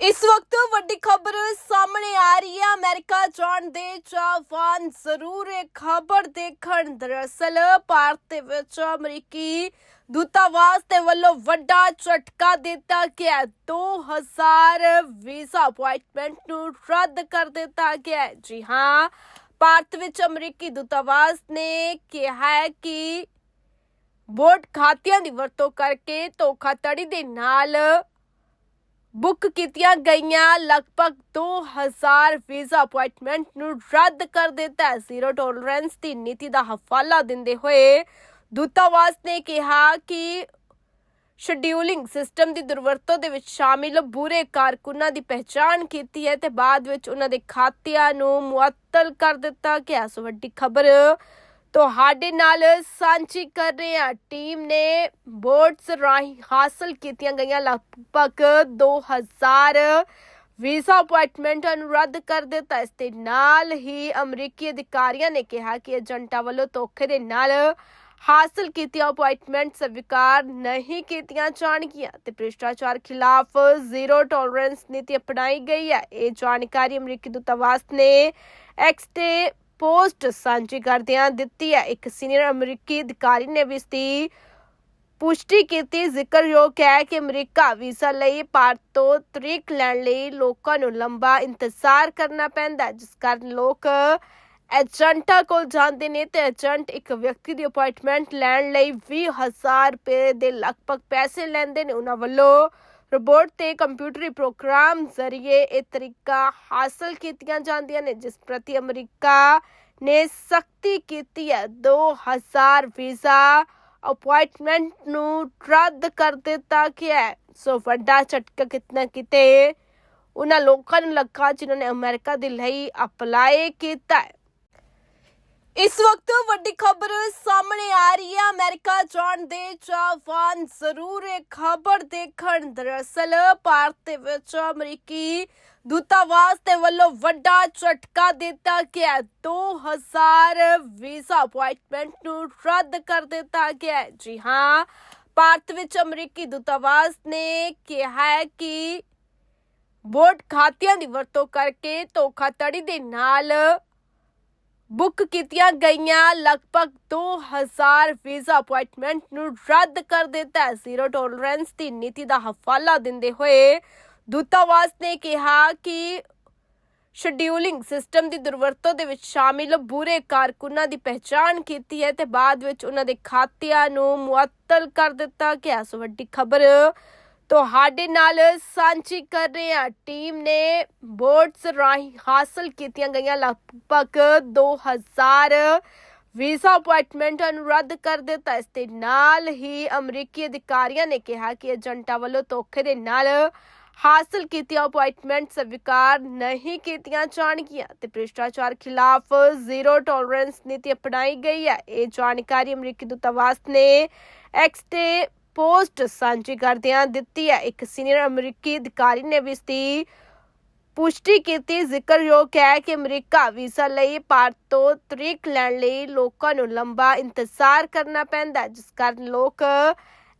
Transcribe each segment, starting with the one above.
ਇਸ ਵਕਤ ਵੱਡੀ ਖਬਰ ਸਾਹਮਣੇ ਆ ਰਹੀ ਹੈ। ਅਮਰੀਕਾ ਜਾਣ ਦੇ ਚਾਹਵਾਨ ਜ਼ਰੂਰ ਇਹ ਖਬਰ ਦੇਖਣ। ਦਰਅਸਲ ਭਾਰਤ ਦੇ ਵਿੱਚ ਅਮਰੀਕੀ ਦੂਤਾਵਾਸ ਦੇ ਵੱਲੋਂ ਵੱਡਾ ਝਟਕਾ ਦਿੱਤਾ ਗਿਆ 2000 ਵੀਜ਼ਾ ਅਪਾਇੰਟਮੈਂਟ ਨੂੰ ਰੱਦ ਕਰ ਦਿੱਤਾ ਗਿਆ ਜੀ ਹਾਂ, ਭਾਰਤ ਵਿੱਚ ਅਮਰੀਕੀ ਦੂਤਾਵਾਸ ਨੇ ਕਿਹਾ ਹੈ ਕਿ ਵੋਟ ਖਾਤਿਆਂ ਦੀ ਵਰਤੋਂ ਕਰਕੇ ਧੋਖਾਧੜੀ ਦੇ ਨਾਲ ਬੁੱਕ ਕੀਤੀਆਂ ਗਈਆਂ, ਲਗਭਗ 2000 ਵੀਜ਼ਾ ਅਪਾਇੰਟਮੈਂਟ ਨੂੰ ਰੱਦ ਕਰ ਦਿੱਤਾ ਜ਼ੀਰੋ ਟੋਲਰੈਂਸ ਦੀ ਨੀਤੀ ਦਾ ਹਵਾਲਾ ਦਿੰਦੇ ਹੋਏ ਦੂਤਾਵਾਸ ਨੇ ਕਿਹਾ ਕਿ ਸ਼ਡਿਊਲਿੰਗ ਸਿਸਟਮ ਦੀ ਦੁਰਵਰਤੋਂ ਦੇ ਵਿੱਚ ਸ਼ਾਮਿਲ ਬੁਰੇ ਕਾਰਕੁਨਾਂ ਦੀ ਪਹਿਚਾਣ ਕੀਤੀ ਹੈ ਤੇ ਬਾਅਦ ਵਿੱਚ ਉਹਨਾਂ ਦੇ ਖਾਤਿਆਂ ਨੂੰ ਮੁਅੱਤਲ ਕਰ ਦਿੱਤਾ ਗਿਆ। ਸੋ ਵੱਡੀ ਖਬਰ ਤੁਹਾਡੇ ਨਾਲ ਸਾਂਝੀ ਕਰ ਰਹੇ ਹਾਂ। ਟੀਮ ਨੇ ਬੋਰਡਸ ਰਾਹੀਂ ਹਾਸਲ ਕੀਤੀਆਂ ਗਈਆਂ। ਲਗਭਗ 2000 ਵੀਜ਼ਾ ਅਪਾਇੰਟਮੈਂਟਾਂ ਨੂੰ ਰੱਦ ਕਰ ਦਿੱਤਾ। ਇਸ ਦੇ ਨਾਲ ਹੀ ਅਮਰੀਕੀ ਅਧਿਕਾਰੀਆਂ ਨੇ ਕਿਹਾ ਕਿ ਏਜੰਟਾਂ ਵੱਲੋਂ ਧੋਖੇ ਦੇ ਨਾਲ ਹਾਸਲ ਕੀਤੀਆਂ ਅਪਾਇੰਟਮੈਂਟ ਸਵੀਕਾਰ ਨਹੀਂ ਕੀਤੀਆਂ ਜਾਣਗੀਆਂ ਤੇ ਭ੍ਰਿਸ਼ਟਾਚਾਰ ਖਿਲਾਫ ਜ਼ੀਰੋ ਟੋਲਰੈਂਸ ਨੀਤੀ ਅਪਣਾਈ ਗਈ ਹੈ। ਇਹ ਜਾਣਕਾਰੀ ਅਮਰੀਕੀ ਦੂਤਾਵਾਸ ਨੇ ਐਕਸ ਤੇ ਪੋਸਟ ਸਾਂਝੀ ਕਰਦਿਆਂ ਦਿੱਤੀ ਹੈ। ਇੱਕ ਸੀਨੀਅਰ ਅਮਰੀਕੀ ਅਧਿਕਾਰੀ ਨੇ ਵੀ ਇਸ ਦੀ ਪੁਸ਼ਟੀ ਕੀਤੀ। ਜ਼ਿਕਰਯੋਗ ਹੈ ਕਿ ਅਮਰੀਕਾ ਵੀਜ਼ਾ ਲਈ ਭਾਰਤ ਤੋਂ ਤਰੀਕ ਲੈਣ ਲਈ ਲੋਕਾਂ ਨੂੰ ਲੰਬਾ ਇੰਤਜ਼ਾਰ ਕਰਨਾ ਪੈਂਦਾ ਜਿਸ ਕਾਰਨ ਲੋਕ ਏਜੰਟਾਂ ਕੋਲ ਜਾਂਦੇ ਨੇ ਤੇ ਏਜੰਟ ਇੱਕ ਵਿਅਕਤੀ ਦੀ ਅਪਾਇੰਟਮੈਂਟ ਲੈਣ ਲਈ 20000 ਰੁਪਏ ਦੇ ਲਗਭਗ ਪੈਸੇ ਲੈਂਦੇ ਨੇ। ਉਹਨਾਂ ਵੱਲੋਂ ਰੋਬੋਟ ਤੇ ਕੰਪਿਊਟਰੀ ਪ੍ਰੋਗਰਾਮ ਜ਼ਰੀਏ ਇਹ ਤਰੀਕਾ ਹਾਸਲ ਕੀਤੀਆਂ ਜਾਂਦੀਆਂ ਨੇ, ਜਿਸ ਪ੍ਰਤੀ ਅਮਰੀਕਾ ਨੇ ਸਖਤੀ ਕੀਤੀ ਹੈ। 2000 ਵੀਜ਼ਾ ਅਪਾਇੰਟਮੈਂਟ ਨੂੰ ਰੱਦ ਕਰ ਦਿੱਤਾ ਗਿਆ ਹੈ। ਸੋ ਵੱਡਾ ਝਟਕਾ ਕਿਤਨਾ ਕਿਤੇ ਉਹਨਾਂ ਲੋਕਾਂ ਨੂੰ ਲੱਗਾ ਜਿਨ੍ਹਾਂ ਨੇ ਅਮਰੀਕਾ ਦੇ ਲਈ ਅਪਲਾਈ ਕੀਤਾ ਹੈ। ਇਸ ਵਕਤ ਵੱਡੀ ਖਬਰ ਸਾਹਮਣੇ ਆ ਰਹੀ ਹੈ। ਅਮਰੀਕਾ ਜਾਣ ਦੇ ਚਾਹਵਾਨ ਜ਼ਰੂਰ ਇਹ ਖਬਰ ਦੇਖਣ। ਦਰਅਸਲ ਭਾਰਤ ਦੇ ਵਿੱਚ ਅਮਰੀਕੀ ਦੂਤਾਵਾਸ ਦੇ ਵੱਲੋਂ ਵੱਡਾ ਝਟਕਾ ਦਿੱਤਾ ਗਿਆ 2000 ਵੀਜ਼ਾ ਅਪਾਇੰਟਮੈਂਟ ਨੂੰ ਰੱਦ ਕਰ ਦਿੱਤਾ ਗਿਆ ਜੀ ਹਾਂ, ਭਾਰਤ ਵਿੱਚ ਅਮਰੀਕੀ ਦੂਤਾਵਾਸ ਨੇ ਕਿਹਾ ਹੈ ਕਿ ਵੋਟ ਖਾਤਿਆਂ ਦੀ ਵਰਤੋਂ ਕਰਕੇ ਧੋਖਾਧੜੀ ਦੇ ਨਾਲ ਬੁੱਕ ਕੀਤੀਆਂ ਗਈਆਂ। ਲਗਭਗ 2000 ਵੀਜ਼ਾ ਅਪਾਇੰਟਮੈਂਟ ਨੂੰ ਰੱਦ ਕਰ ਦਿੱਤਾ ਹੈ। ਜ਼ੀਰੋ ਟੋਲਰੈਂਸ ਦੀ ਨੀਤੀ ਦਾ ਹਵਾਲਾ ਦਿੰਦੇ ਹੋਏ ਦੂਤਾਵਾਸ ਨੇ ਕਿਹਾ ਕਿ ਸ਼ਡਿਊਲਿੰਗ ਸਿਸਟਮ ਦੀ ਦੁਰਵਰਤੋਂ ਦੇ ਵਿੱਚ ਸ਼ਾਮਿਲ ਬੁਰੇ ਕਾਰਕੁਨਾਂ ਦੀ ਪਹਿਚਾਣ ਕੀਤੀ ਹੈ ਤੇ ਬਾਅਦ ਵਿੱਚ ਉਹਨਾਂ ਦੇ ਖਾਤਿਆਂ ਨੂੰ ਮੁਅੱਤਲ ਕਰ ਦਿੱਤਾ ਗਿਆ। ਸੋ ਵੱਡੀ ਖਬਰ ਤੁਹਾਡੇ ਨਾਲ ਸਾਂਝੀ ਕਰ ਰਹੇ ਹਾਂ। ਟੀਮ ਨੇ ਬੋਰਡਸ ਰਾਹੀਂ ਹਾਸਲ ਕੀਤੀਆਂ ਗਈਆਂ। ਲਗਭਗ 2000 ਵੀਜ਼ਾ ਅਪਾਇੰਟਮੈਂਟਾਂ ਨੂੰ ਰੱਦ ਕਰ ਦਿੱਤਾ। ਇਸ ਦੇ ਨਾਲ ਹੀ ਅਮਰੀਕੀ ਅਧਿਕਾਰੀਆਂ ਨੇ ਕਿਹਾ ਕਿ ਏਜੰਟਾਂ ਵੱਲੋਂ ਧੋਖੇ ਦੇ ਨਾਲ ਹਾਸਲ ਕੀਤੀਆਂ ਅਪਾਇੰਟਮੈਂਟ ਸਵੀਕਾਰ ਨਹੀਂ ਕੀਤੀਆਂ ਜਾਣਗੀਆਂ ਤੇ ਭ੍ਰਿਸ਼ਟਾਚਾਰ ਖਿਲਾਫ ਜ਼ੀਰੋ ਟੋਲਰੈਂਸ ਨੀਤੀ ਅਪਣਾਈ ਗਈ ਹੈ। ਇਹ ਜਾਣਕਾਰੀ ਅਮਰੀਕੀ ਦੂਤਾਵਾਸ ਨੇ ਐਕਸ ਤੇ ਪੋਸਟ ਸਾਂਝੀ ਕਰਦਿਆਂ ਦਿੱਤੀ ਹੈ। ਇੱਕ ਸੀਨੀਅਰ ਅਮਰੀਕੀ ਅਧਿਕਾਰੀ ਨੇ ਵੀ ਇਸ ਦੀ ਪੁਸ਼ਟੀ ਕੀਤੀ। ਜ਼ਿਕਰਯੋਗ ਹੈ ਕਿ ਅਮਰੀਕਾ ਵੀਜ਼ਾ ਲਈ ਭਾਰਤ ਤੋਂ ਤਰੀਕ ਲੈਣ ਲਈ ਲੋਕਾਂ ਨੂੰ ਲੰਬਾ ਇੰਤਜ਼ਾਰ ਕਰਨਾ ਪੈਂਦਾ ਜਿਸ ਕਾਰਨ ਲੋਕ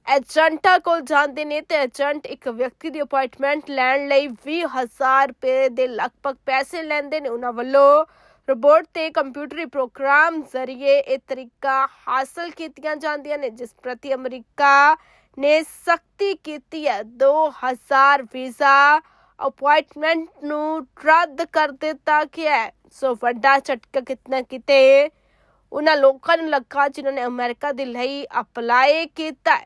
ਏਜੰਟਾਂ ਕੋਲ ਜਾਂਦੇ ਨੇ ਤੇ ਏਜੰਟ ਇੱਕ ਵਿਅਕਤੀ ਦੀ ਅਪਾਇੰਟਮੈਂਟ ਲੈਣ ਲਈ 20000 ਰੁਪਏ ਦੇ ਲਗਭਗ ਪੈਸੇ ਲੈਂਦੇ ਨੇ। ਉਹਨਾਂ ਵੱਲੋਂ ਰੋਬੋਟ ਤੇ ਕੰਪਿਊਟਰੀ ਪ੍ਰੋਗਰਾਮ ਜ਼ਰੀਏ ਇਹ ਤਰੀਕਾ ਹਾਸਲ ਕੀਤੀਆਂ ਜਾਂਦੀਆਂ ਨੇ, ਜਿਸ ਪ੍ਰਤੀ ਅਮਰੀਕਾ ਨੇ ਸਖਤੀ ਕੀਤੀ ਹੈ। 2000 ਵੀਜ਼ਾ ਅਪਾਇੰਟਮੈਂਟ ਨੂੰ ਰੱਦ ਕਰ ਦਿੱਤਾ ਗਿਆ ਹੈ। ਸੋ ਵੱਡਾ ਝਟਕਾ ਕਿਤਨਾ ਕਿਤੇ ਉਹਨਾਂ ਲੋਕਾਂ ਨੂੰ ਲੱਗਾ ਜਿਨ੍ਹਾਂ ਨੇ ਅਮਰੀਕਾ ਦੇ ਲਈ ਅਪਲਾਈ ਕੀਤਾ